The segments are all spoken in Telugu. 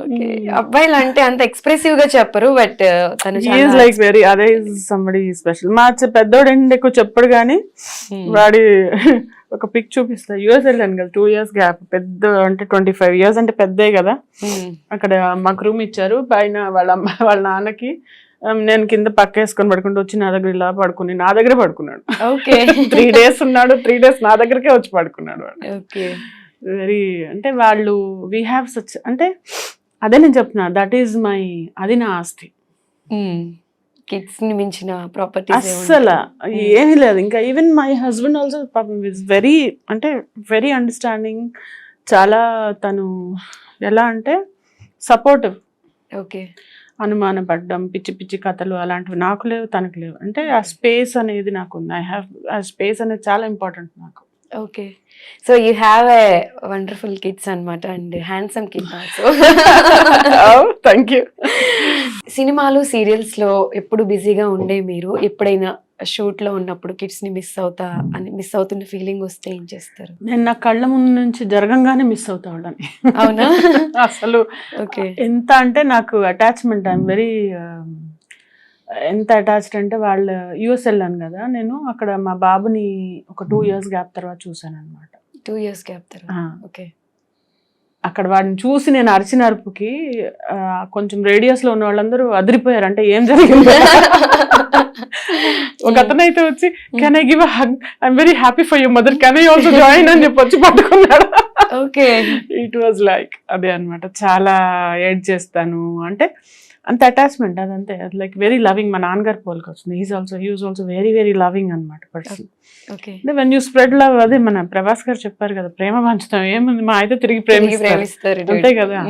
ఓకే. అబ్బాయిలు అంటే అంత ఎక్స్ప్రెసివ్గా చెప్పరు బట్ తను లైక్ వెరీ అదే సంబడి స్పెషల్ మా పెద్దోడు ఏంటి ఎక్కువ చెప్పడు కానీ వాడి ఒక పిక్ చూపిస్తా. యూఎస్ వెళ్ళాను కదా టూ ఇయర్స్ గ్యాప్ పెద్ద అంటే ట్వంటీ ఫైవ్ ఇయర్స్ అంటే పెద్దే కదా. అక్కడ మాకు రూమ్ ఇచ్చారు. పైన వాళ్ళ అమ్మ వాళ్ళ నాన్నకి um, నేను కింద పక్క వేసుకొని పడుకుంటూ వచ్చి నా దగ్గర ఇలా పడుకుని నా దగ్గర పడుకున్నాడు. ఓకే త్రీ డేస్ ఉన్నాడు త్రీ డేస్ నా దగ్గరకే వచ్చి పడుకున్నాడు వాడు. ఓకే వెరీ అంటే వాళ్ళు వీ హ్యావ్ సచ్ అంటే అదే నేను చెప్తున్నా దట్ ఈజ్ మై అది నా ఆస్తి. కిడ్స్ని మించిన ప్రాపర్టీస్ అస్సలు ఏమీ లేదు. ఇంకా even my husband also very అంటే వెరీ అండర్స్టాండింగ్ చాలా తను ఎలా అంటే సపోర్టివ్ ఓకే అనుమానపడ్డం పిచ్చి పిచ్చి కథలు అలాంటివి నాకు లేవు తనకు లేవు. అంటే ఆ స్పేస్ అనేది నాకు ఉంది. ఐ హ్యావ్ ఆ స్పేస్ అనేది చాలా ఇంపార్టెంట్ నాకు. Okay. So you have a wonderful kids అన్నమాట and handsome kid thank you సినిమాలు సీరియల్స్లో ఎప్పుడు బిజీగా ఉండే మీరు? ఎప్పుడైనా షూట్లో ఉన్నప్పుడు కిడ్స్ని మిస్ అవుతా అని మిస్ అవుతున్న ఫీలింగ్ వస్తే ఏం చేస్తారు? నేను నా కళ్ళ ముందు నుంచి జరగంగానే మిస్ అవుతా వాళ్ళని. అవునా? అసలు ఓకే. ఎంత అంటే నాకు అటాచ్మెంట్ ఐఎమ్ వెరీ ఎంత అటాచ్డ్ అంటే వాళ్ళ యూఎస్ వెళ్ళాను కదా నేను అక్కడ మా బాబుని ఒక టూ ఇయర్స్ గ్యాప్ తర్వాత చూసాను అనమాట టూ ఇయర్స్ గ్యాప్ తర్వాత ఓకే అక్కడ వాడిని చూసి నేను అరిచిన అరుపుకి కొంచెం రేడియస్లో ఉన్న వాళ్ళందరూ అదిరిపోయారు. అంటే ఏం జరిగింది. ఒక అతను అయితే వచ్చి can I give hug I'm very happy for you mother can I also join అని చెప్పి వచ్చి పట్టుకున్నాడు. ఓకే. ఇట్ వాజ్ లైక్ అదే అన్నమాట. చాలా ఎడ్ చేస్తాను. అంటే అంత అటాచ్మెంట్ అదంతే. లైక్ వెరీ లవింగ్ మా నాన్నగారు పోలికి వచ్చింది is also use also very very loving అనమాట పర్సన్ అంటే వెన్ యూ స్ప్రెడ్ లవ్ అదే మన ప్రభాస్ గారు చెప్పారు కదా ప్రేమ పంచుతాం ఏముంది? మా అయితే తిరిగి ప్రేమిస్తారు. అంతే కదా?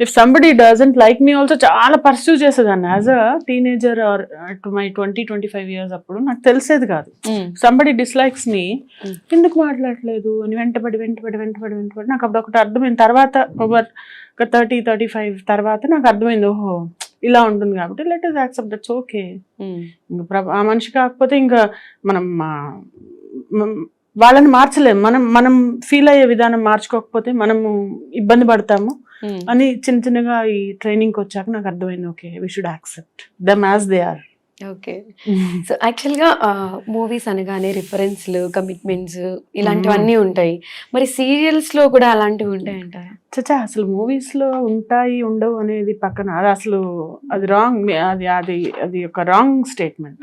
If somebody doesn't like me also చాలా పర్సూ చేసేదాన్ని. As a teenager or to my twenty twenty five years అప్పుడు నాకు తెలిసేది కాదు. సంబడి డిస్లైక్స్ని Mm. ఎందుకు మాట్లాడలేదు? అని వెంటబడి వెంటబడి వెంటబడి వెంటబడి నాకు అప్పుడు ఒకటి అర్థమైంది. తర్వాత ఓవర్ ఒక థర్టీ థర్టీ ఫైవ్ తర్వాత నాకు అర్థమైంది ఓహో ఇలా ఉంటుంది కాబట్టి let us accept that's okay. ఇంకా ఆ మనిషి కాకపోతే ఇంకా మనం వాళ్ళని మార్చలేము మనం మనం ఫీల్ అయ్యే విధానం మార్చుకోకపోతే మనము ఇబ్బంది పడతాము. అని చిన్న చిన్నగా ఈ ట్రైనింగ్కి వచ్చాక నాకు అర్థమైంది okay we should accept them as they are okay. So యాక్చువల్గా మూవీస్ అనగానే రిఫరెన్స్లు కమిట్మెంట్స్ ఇలాంటివన్నీ ఉంటాయి. మరి సీరియల్స్లో కూడా అలాంటివి ఉంటాయంటారా చచ్చా అసలు మూవీస్లో ఉంటాయి ఉండవు అనేది పక్కన. అది అసలు అది రాంగ్ అది అది అది ఒక రాంగ్ స్టేట్మెంట్.